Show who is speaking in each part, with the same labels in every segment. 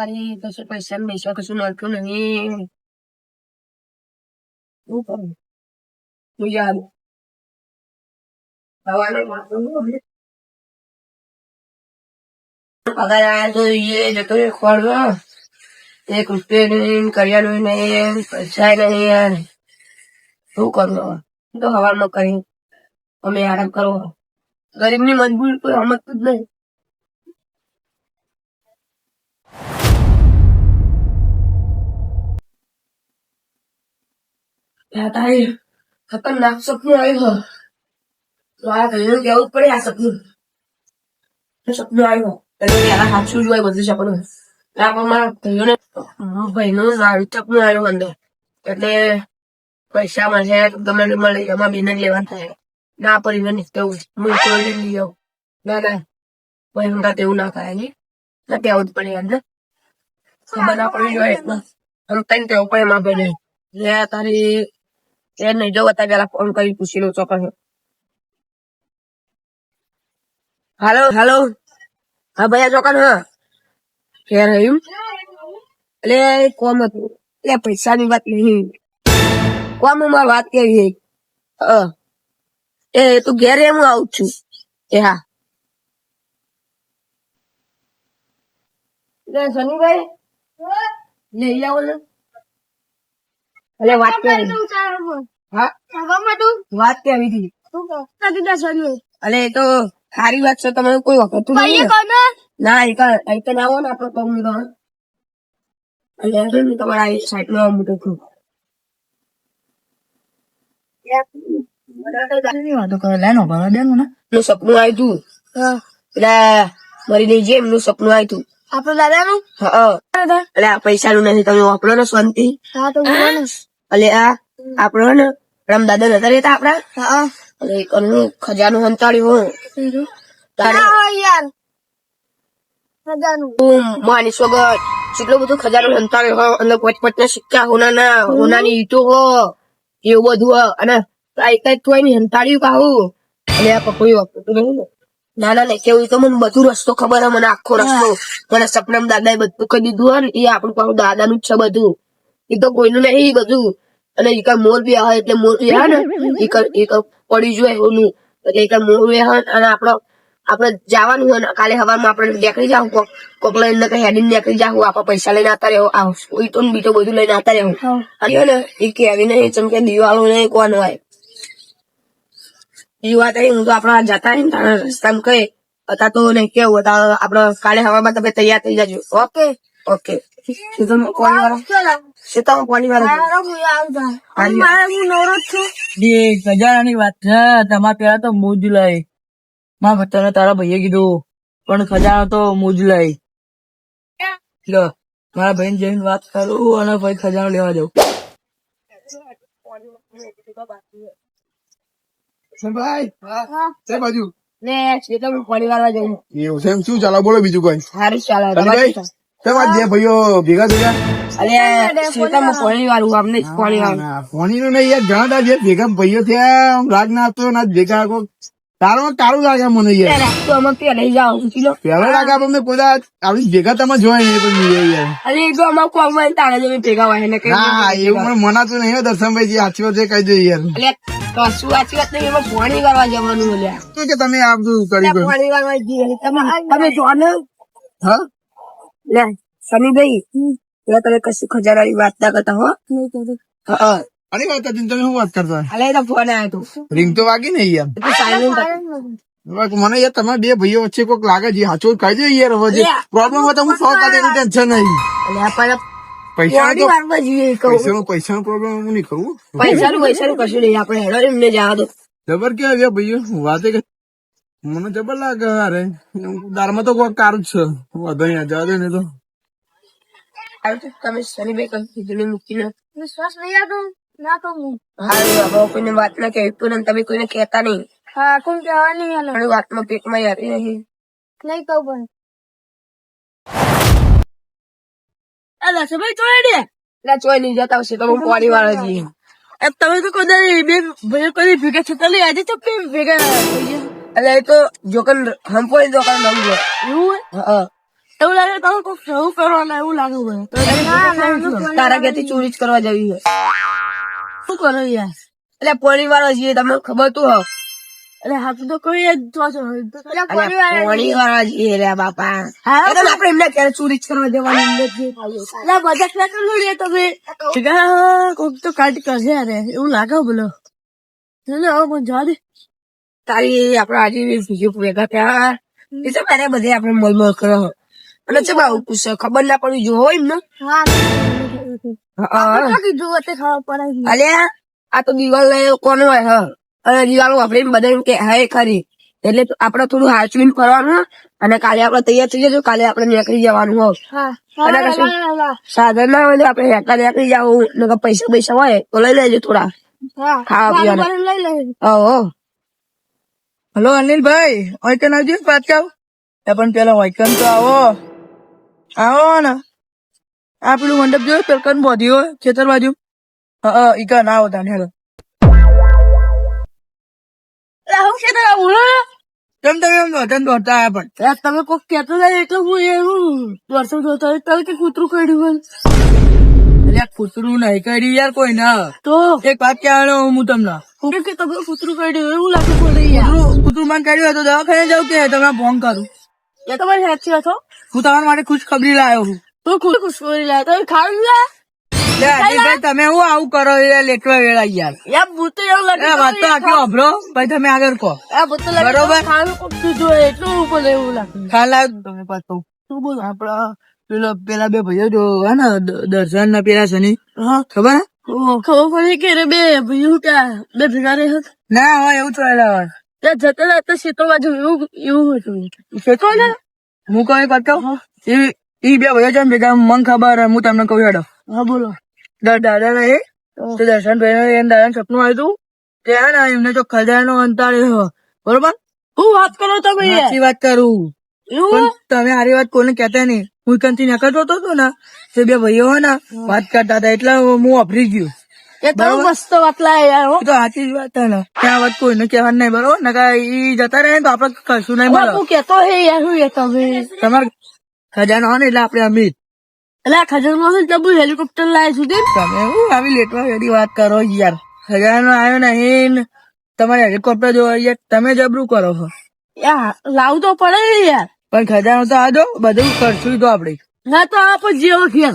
Speaker 1: તારી કશું પૈસા પૈસા કશું મળતું નહીં શું કરું તું યાર સવારે. પગાર આયા તો એ જતો રે ખોળવા એક રૂપિયા નહીં કરિયાનું નહીં પૈસા નહીં યાર શું કરું તો હવામાં કરી અમે આરામ કરો ગરીબની મજબૂર કોઈ સમજતું જ નહીં ત્યાં તારી ખતરનાક સપનું આવ્યું મારા કહેવું જ પડે આ સપનું સપનું આવ્યું એટલે એના સાચું જ બધું સપનું પણ ભાઈનું આવ્યું એટલે પૈસા મળશે ગમે તે મળે એમાં બેને લેવાનું થાય ના પડીને નીકળવું હું તો લઈ આવું ના ના ભાઈ હું તેવું ના થાય ને ના જ પડે યાર ને ખબર ના પડી જોઈએ આમ તને કહેવું પડે એમાં લે તારી એ નહીં જો બતા પેલા ફોન કરી પૂછી લઉં ચોક્કસ હાલો હાલો હા ભૈયા ચોકન હા ફેર રહ્યું એટલે કોમ હતું એટલે પૈસાની વાત નહીં કોમમાં વાત કેવી એ તું ઘેરે હું આવું છું એ હા શનિભાઈ લઈ આવો ને એટલે વાત કરી. હા? વાત કેવી હતી. અલે તો સારી વાત છે તમે કોઈ વખત ને. ના એ તો ના હોય ને આપડે પગ મૂકો એટલે તમારા એ સાઈડમાં મોટો છું નું સપનું આવ્યું તું. પેલા મરી લઈ જે એમનું સપનું આવ્યું તું.
Speaker 2: આપડે દાદાનું?
Speaker 1: હા એટલે પૈસા નું નથી તમે વાપરો ને શાંતિ.
Speaker 2: હા તો
Speaker 1: એટલે આ આપડો ને રામ દાદા નતા રહેતા આપડા?
Speaker 2: અલે
Speaker 1: એટલે ખજાનું હંતાડ્યું હું. તારે
Speaker 2: યાર. દાદાનું
Speaker 1: હું માની સ્વગત કેટલો બધો ખજાનો સંતાડ્યો હો અને પચપચ ના સિક્કા હોનાના હોનાની ઈટો હો એવું બધું હો અને આ એક તો એની ની હંતાડ્યું કાહું અને આ પકોડી વાપરતું નહીં ને. ના ના કેવું તો મને બધું રસ્તો ખબર હે મને આખો રસ્તો. મને સપનામ દાદા એ બધું કહી દીધું હે ને એ આપણું દાદાનું જ છે બધું. એ તો કોઈનું નહીં બધું. અને એક મોર બી આવે એટલે મોર બી ને. એક એક પડી જોઈએ એનું એટલે એક મોર બી અને આપણો આપણે જવાનું હોય કાલે હવામાં આપણે નીકળી જાવ કોક કોક લઈને કઈ હેડી નીકળી જાવ આપણે પૈસા લઈને આવતા રહ્યો આ કોઈ તો બીજું બધું લઈને આવતા રહ્યો અને ને એ કેવી નહીં ચમકે દિવાળો નહીં કોણ હોય. એ વાત એ હું તો આપણા જતા ને તારા રસ્તામાં કહે હતા તો નહીં કેવું હતા આપણે કાલે હવામાં તમે તૈયાર થઈ જજો. ઓકે? ઓકે. તમે કોઈ વાળા. સીધો પાણી વાળા
Speaker 2: વાત છે. તમારે પેલા તો મોજ લઈ. મારા ભત્તાને તારા ભાઈએ કીધું. પણ ખજાનો તો મોજ લઈ. લો મારા ભાઈ જઈને વાત કરું અને પછી ખજાનો લેવા જાઉં.
Speaker 3: ભાઈ તે બાજુ.
Speaker 1: ને પાણી વાળવા જવું
Speaker 3: એવું છે એમ? શું ચાલો? બોલો બીજું કઈ.
Speaker 1: સારું ચાલે
Speaker 3: ભાઈ જે ભાઈઓ ભેગા થયા
Speaker 1: અરે સીધો પાણી વાળું અમને જ વાળું
Speaker 3: ફોની નું નહીં યાર ઘણા જે ભેગા ભાઈઓ થયા આમ રાગ ના આપતો ના ભેગા કોક તારો તારું લાગે મને યાર.
Speaker 1: તો અમે પેલે જાઓ કિલો
Speaker 3: પેલો લાગે આપણને કોઈ આવી ભેગા તમે જોયા નહીં પણ નહીં યાર.
Speaker 1: અરે તો અમારે કોમમાં તાણે જ ભેગા હોય ને કઈ
Speaker 3: ના એવું મને મનાતું નહીં દર્શનભાઈ જે સાચી વાત છે કહી દે યાર.
Speaker 1: કશું સાચી વાત નહીં એમાં પાણી વાળવા જવાનું બોલ્યા.
Speaker 3: શું કે તમે આ બધું કરી ગયું
Speaker 1: પાણી વાળવા તમે તમે
Speaker 3: હા?
Speaker 1: લે શનિભાઈ એટલે તમે કશું ખજાનાની વાત ના કરતા હો. હા
Speaker 3: અરે વાત હતી તમે શું વાત કરતા?
Speaker 1: અલે એ તો ફોન આવ્યો તો.
Speaker 3: રિંગ તો વાગી નહીં યાર મને યાર તમે બે ભાઈઓ વચ્ચે કોઈક લાગે છે સાચું કહી દે યાર હવે જે પ્રોબ્લેમ હોય તો હું સોલ્વ કરી દઉં ટેન્શન નહીં. પૈસા
Speaker 1: પૈસા
Speaker 3: પૈસાનો પૈસાનો પ્રોબ્લેમ હું નહીં કરું.
Speaker 1: પૈસાનું પૈસાનું કશું નહીં આપણે હેડો એમને જવા દો.
Speaker 3: જબર કે ભાઈ ભાઈઓ? વાતે કે મને જબર લાગે અરે દારમાં તો કોઈ કારું જ છે. વધુ અહીંયા જવા દે ને તો.
Speaker 1: તમે શનિ બે કીધું મૂકીને.
Speaker 2: વિશ્વાસ નહીં આવતો ના તો હું.
Speaker 1: હા બાબા કોઈને વાત ના કહેવી પણ તમે કોઈને કહેતા નહીં.
Speaker 2: હા કોઈ કહેવા નહીં હાલો.
Speaker 1: મારી વાતમાં પેટમાં આવી નહીં
Speaker 2: નહીં કહું પણ.
Speaker 1: અલા સભાઈ ચોય દે. લા ચોય નહીં જતા હશે તો હું પાણી વાળા જઈએ તમે તો કદાચ બે ભાઈઓ કોઈ ભેગા થતા નહીં આજે તો કેમ ભેગા થઈ ગયા? એટલે એ તો જોકન હંપોઈ જોકન રમજો
Speaker 2: એવું
Speaker 1: હા?
Speaker 2: એવું લાગે તમે કોઈ સહુ કરવાના એવું લાગે
Speaker 1: તારા ઘેરથી ચોરી જ કરવા જવી છે
Speaker 2: શું કરો યાર?
Speaker 1: એટલે પરિવાર છીએ તમને ખબર તો હો
Speaker 2: એટલે હાથ તો કોઈ
Speaker 1: વાળા છીએ રે બાપા. આપણે એમને ક્યારે ચોરી જ કરવા જવાનું
Speaker 2: બધા રે તમે. કોક તો કાઢ કરશે યાર એવું લાગે બોલો. હવે મને જવા દે.
Speaker 1: તારી આપડે આજે બીજું ભેગા થયા. એ તો મારે બધે આપણે મોલ મોલ કરો અને છે ભાવ પૂછે ખબર ના પડી જો હોય
Speaker 2: પડે
Speaker 1: અલ્યા આ તો દિવાલ કોને હોય હ. અને દિવાલ વાપરીને બધા એમ કે હા ખરી. એટલે આપડે આપણે થોડું હાચવીને ફરવાનું અને કાલે આપડે તૈયાર થઈ જજો કાલે આપણે નીકળી જવાનું હોય કશું સાધન ના હોય આપડે આપણે હેકા નીકળી જવું પૈસા પૈસા હોય તો લઈ લેજો થોડા. ખાવા પીવાના. ઓહો
Speaker 2: હલો અનિલભાઈ ઓયકન આવજો કહું એ પણ પેલા ઓયકન તો આવો. આવો ને. આ પેલું મંડપ જોયું પેલકન બોધી હોય ખેતર બાજુ? હા હા ઈકા ના આવો તાને હેલો કેમ તમે એમ દોડતા ને દોડતા આવ્યા પણ? તમે કોક કહેતો જાય એટલે હું એવું દોડતો દોડતો તમે કે કૂતરું કાઢ્યું અલ્યા કૂતરું નહીં કાઢ્યું યાર કોઈ ના તો? એક વાત કહેવાનો હું તમને. કે તમે કૂતરું કાઢ્યું એવું લાગે કૂતરું કૂતરું મને કાઢ્યું હોય તો દવાખાને જાવ કે તમે ફોન કરું? એ તમારી સાચી વાત હું. તમારા માટે ખુશ લાવ્યો છું. તું ખુશ ખુશ લાવ્યો તમે ખાવી લે. તમે હું આવું કરો લેટવા વેળા યાર. વાત તો આખી અભરો. ભાઈ તમે આગળ કહો. બરોબર? એટલું લાગે. ખાલા તમે પાછું. શું બોલ આપડા પેલા પેલા બે ભાઈઓ જો હે ને દર્શન ના પેલા શનિ. ખબર? ખબર પડી કે રે બે ભાઈઓ ત્યાં બે ભેગા રે ના હોય એવું ચાલ્યા હોય. ત્યાં જતા જતા શેતો બાજુ એવું એવું હતું. શેતો ને હું કઈ વાત કહું? ઈ ઈ બે ભાઈઓ છે ભેગા મને ખબર હે, તમને કહું હેડો. હા બોલો. દાદા ને તો દર્શન ભાઈ એને દાદા સપનું આવ્યું હતું ત્યાં ને એમને તો ખજાનો અંતર બરોબર? હું વાત કરો તમે વાત કરું. પણ તમે હારી વાત કોઈને કહેતા નહીં. હું કંથી નકરતો હતો ને તે બે ભાઈઓ ના વાત કરતા હતા એટલે હું અફરી ગયો. એ તો મસ્ત વાત લાયા યાર તો સાચી જ વાત છે ને. ત્યાં વાત કોઈને કહેવાનું નહીં બરોબર? નકા ઈ જતા રહે તો આપડે કશું નહીં હું કેતો હે યાર હું તમે તમારે ખજાનો હોય ને એટલે આપણે અમીર એટલે ખજાનો હોય તો બુ હેલિકોપ્ટર લાવે સુધી તમે? હું આવી લેટવા વાત કરો યાર. ખજાનો આવ્યો નહીં ને તમારે હેલિકોપ્ટર જોવા યાર. તમે જબરું કરો છો. યાર લાવતો પડે યાર. પણ ખજાનો તો આ દો બધું કરશું તો આપડે. ના તો આપ જેવો ખેર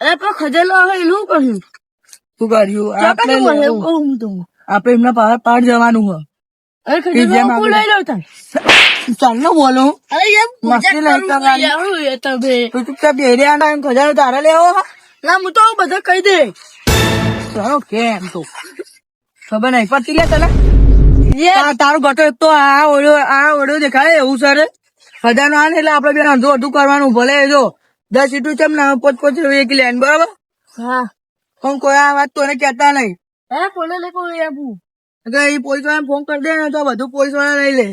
Speaker 2: અરે પણ ખજાનો આવે એનું કર્યું શું કર્યું? આપણે આપણે એમના પાર પાર જવાનું હોય. ચાલ બોલો. ખજાનો તારે લેવો ના હું તો બધા કહી દે. ચાલો કેમ તો? ખબર નહીં પડતી લે તને? તારું ગટો એક તો આ ઓળ્યો આ ઓળ્યો દેખાય એવું સર? ખજાનો નો ને એટલે આપડે બે અડધું અડધું કરવાનું ભલે જો દસ સીટું છે ને પોચ પોચ એક લેન બરાબર? હા. પણ કોઈ આ વાત તો એને કેતા નહીં. હે કોને લે કોઈ આપું. એ પોલીસવાળા ફોન કરી દે ને તો બધું પોલીસવાળા લઈ લે.